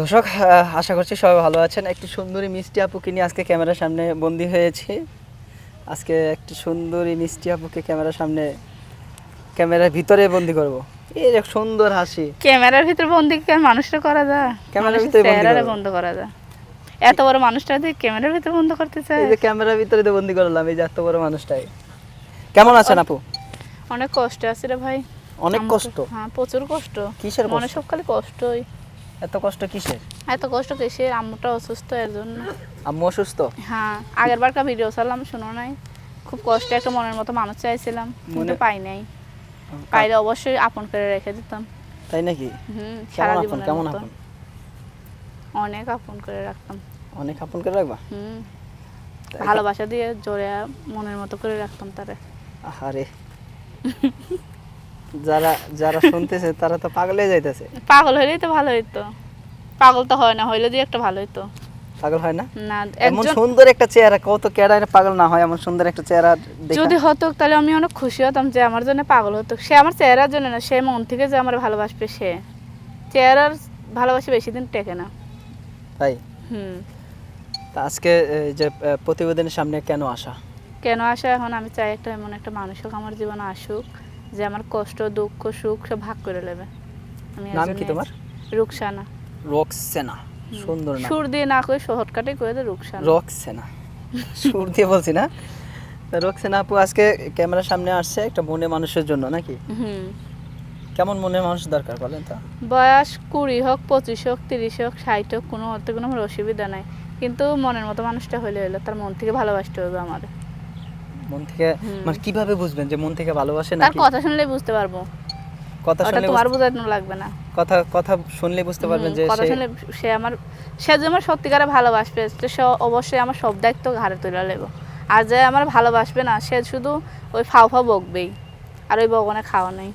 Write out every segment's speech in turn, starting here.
দর্শক আশা করছি সবাই ভালো আছেন। একটি সুন্দরী মিষ্টি আপুকে নিয়ে আজকে ক্যামেরার সামনে বন্দি হয়েছি। আজকে একটি সুন্দরী মিষ্টি আপুকে ক্যামেরার সামনে ক্যামেরার ভিতরে বন্দি করব। এই যে সুন্দর হাসি। ক্যামেরার ভিতরে বন্দি কি আর মানুষটা করা যায় ক্যামেরার ভিতরে। বন্ধ করা যায় এত বড় মানুষটা দিয়ে ক্যামেরার ভিতরে বন্ধ করতে চায়। এই যে ক্যামেরার ভিতরে দিয়ে বন্দি করলাম এই যে এত বড় মানুষটাই। কেমন আছেন আপু? অনেক কষ্ট আছে রে ভাই। অনেক কষ্ট? হ্যাঁ প্রচুর কষ্ট। কিসের মনে কষ্ট? সব খালি কষ্টই। এত কষ্ট কিসের? এত কষ্ট কিসের? আম্মুটা অসুস্থ এর জন্য আম্মু অসুস্থ? হ্যাঁ আগের বার ভিডিও চালাম শুনো নাই? খুব কষ্টে একটা মনের মতো মানুষ চাইছিলাম কিন্তু পাই নাই। পাইলে অবশ্যই আপন করে রেখে দিতাম। তাই নাকি? হুম সারা আপন কেমন আপন? অনেক আপন করে রাখতাম। অনেক আপন করে রাখবা? হুম ভালোবাসা দিয়ে জোরে মনের মতো করে রাখতাম তারে। আরে যারা যারা শুনতেছে তারা তো পাগলে যাইতেছে। পাগল হইলেই তো ভালো হইতো। পাগল তো হয় না হইলে একটা ভালো হইতো। পাগল হয় না? না এমন সুন্দর একটা চেহারা কত কেডা পাগল না হয় এমন সুন্দর একটা চেহারা যদি হতো তাহলে আমি অনেক খুশি হতাম যে আমার জন্য পাগল হতো। সে আমার চেহারার জন্য না সে মন থেকে যে আমার ভালোবাসবে সে। চেহারার ভালোবাসা বেশি দিন টেকে না। তাই? হুম। তা আজকে এই যে প্রতিবেদনের সামনে কেন আসা? কেন আসা? এখন আমি চাই একটা এমন একটা মানুষ হোক আমার জীবনে আসুক। যে আমার কষ্ট দুঃখ সুখ সব ভাগ করে নেবে। আমি নাম কি তোমার? রুকসানা। রক্সেনা। সুন্দর নাম। সুর দিয়ে না করে শহরকাটে করে দে রুকসানা। রক্সেনা। সুর দিয়ে বলছি না? রক্সেনা আপু আজকে ক্যামেরার সামনে আসছে একটা মনে মানুষের জন্য নাকি? হুম। কেমন মনে মানুষ দরকার বলেন তো? বয়স কুড়ি হোক পঁচিশ হোক তিরিশ হোক ষাট হোক কোনো অর্থে কোনো আমার অসুবিধা নাই। কিন্তু মনের মতো মানুষটা হলে হলো তার মন থেকে ভালোবাসতে হবে আমার। মন থেকে মানে কীভাবে বুঝবেন যে মন থেকে ভালোবাসে তার নাকি? কথা শুনলেই বুঝতে পারব। কথা শুনলে তোমার বোঝানো লাগবে না। কথা কথা শুনলে বুঝতে পারবেন যে কথা শুনলে সে আমার সে যদি আমার সত্যিকারে ভালোবাসবে তো সে অবশ্যই আমার সব দায়িত্ব ঘাড়ে তুলে নেব। আর যে আমার ভালোবাসবে না সে শুধু ওই ফাও ফাও বকবেই আর ওই বগনে খাওয়া নেই।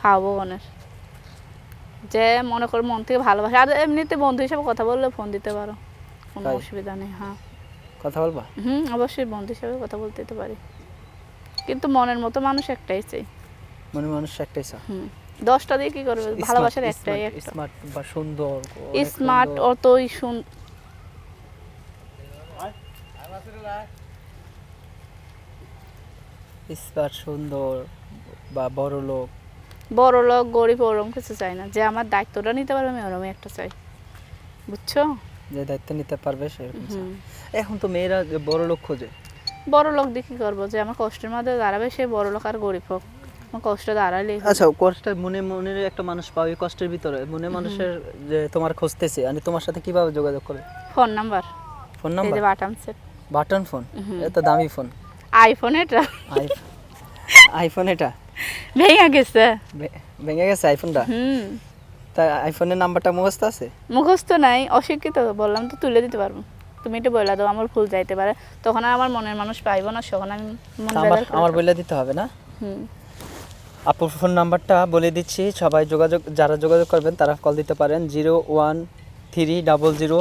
ফাও বগনের। যে মনে করে মন থেকে ভালোবাসে আর এমনিতে বন্ধু হিসেবে কথা বললে ফোন দিতে পারো। কোনো অসুবিধা নেই হ্যাঁ। কথা বলবা? হুম অবশ্যই বন্ধু হিসেবে কথা বলতে তো পারি। কিন্তু মনের মতো মানুষ একটাই চাই। মনে মানুষ একটাই চা হুম দশটা দিয়ে কি করবে? ভালোবাসার একটাই স্মার্ট বা সুন্দর স্মার্ট অতই সুন স্মার্ট সুন্দর বা বড় লোক। বড় লোক গরিব ওরম কিছু চাই না। যে আমার দায়িত্বটা নিতে পারবে আমি ওরমই একটা চাই। বুঝছ? যে দায়িত্ব নিতে পারবে সেরকম। এখন তো মেয়েরা বড় লোক খোঁজে। বড় লোক কি করব? যে আমার কষ্টের মধ্যে দাঁড়াবে সে বড় লোক আর গরিব হোক। কষ্ট দাঁড়ালেই হলো। আচ্ছা কষ্টের মনে মনের একটা মানুষ পাও এই কষ্টের ভিতরে মনে মানুষের যে তোমার খুঁজতেছে মানে তোমার সাথে কীভাবে যোগাযোগ করে ফোন নাম্বার। ফোন এই নাম্বার? যে বাটাম সেট। Button phone. এত দামি ফোন। আইফোন এটা। আইফোন আইফোন এটা। ভেঙে গেছে। ভেঙে গেছে আইফোনটা? হুম। তা আইফোনের নাম্বারটা মুখস্থ আছে? মুখস্থ নাই অশিক্ষিত বললাম তো তুলে দিতে পারব। তুমি একটু বলে দাও আমার ভুল যাইতে পারে। তখন আমার মনের মানুষ পাইবো না তখন আমি আমার আমার বলে দিতে হবে না? হুম। আপুর ফোন নাম্বারটা বলে দিচ্ছি সবাই যোগাযোগ যারা যোগাযোগ করবেন তারা কল দিতে পারেন zero one three double zero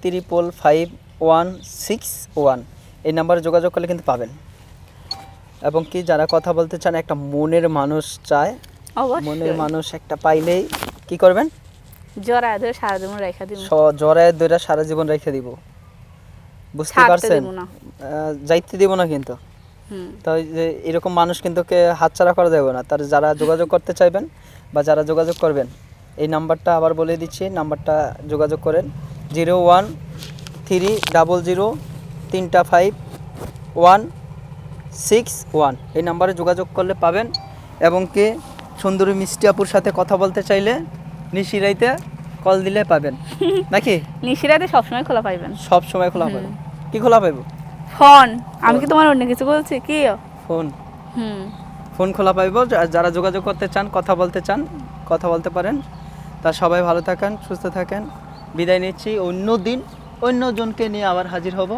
triple five one six one এই নাম্বারে যোগাযোগ করলে কিন্তু পাবেন। এবং কি যারা কথা বলতে চান একটা মনের মানুষ চায়। মনের মানুষ একটা পাইলেই কি করবেন? জ্বর আয় সারা জীবন রেখা দিব। জরায় দৈরা সারা জীবন রেখে দিব। বুঝতে পারছেন? দিব যাইতে দিব না কিন্তু। তো যে এরকম মানুষ কিন্তু কে হাতছাড়া করা যাবে না। তার যারা যোগাযোগ করতে চাইবেন বা যারা যোগাযোগ করবেন এই নাম্বারটা আবার বলে দিচ্ছি নাম্বারটা যোগাযোগ করেন। Zero one three double zero তিনটা ফাইভ ওয়ান সিক্স ওয়ান। এই নাম্বারে যোগাযোগ করলে পাবেন। এবং কি সুন্দরী মিষ্টি আপুর সাথে কথা বলতে চাইলে নিশিরাইতে কল দিলে পাবেন। নাকি? নিশিরাতে সবসময় খোলা পাইবেন। সব সময় খোলা পাবেন। কি খোলা পাইব? ফোন। আমি কি তোমার অন্য কিছু বলছি? কি? ফোন। হুম। ফোন খোলা পাইব। যারা যোগাযোগ করতে চান কথা বলতে চান কথা বলতে পারেন। তা সবাই ভালো থাকেন সুস্থ থাকেন। বিদায় নিচ্ছি। অন্য দিন অন্য জনকে নিয়ে আবার হাজির হব।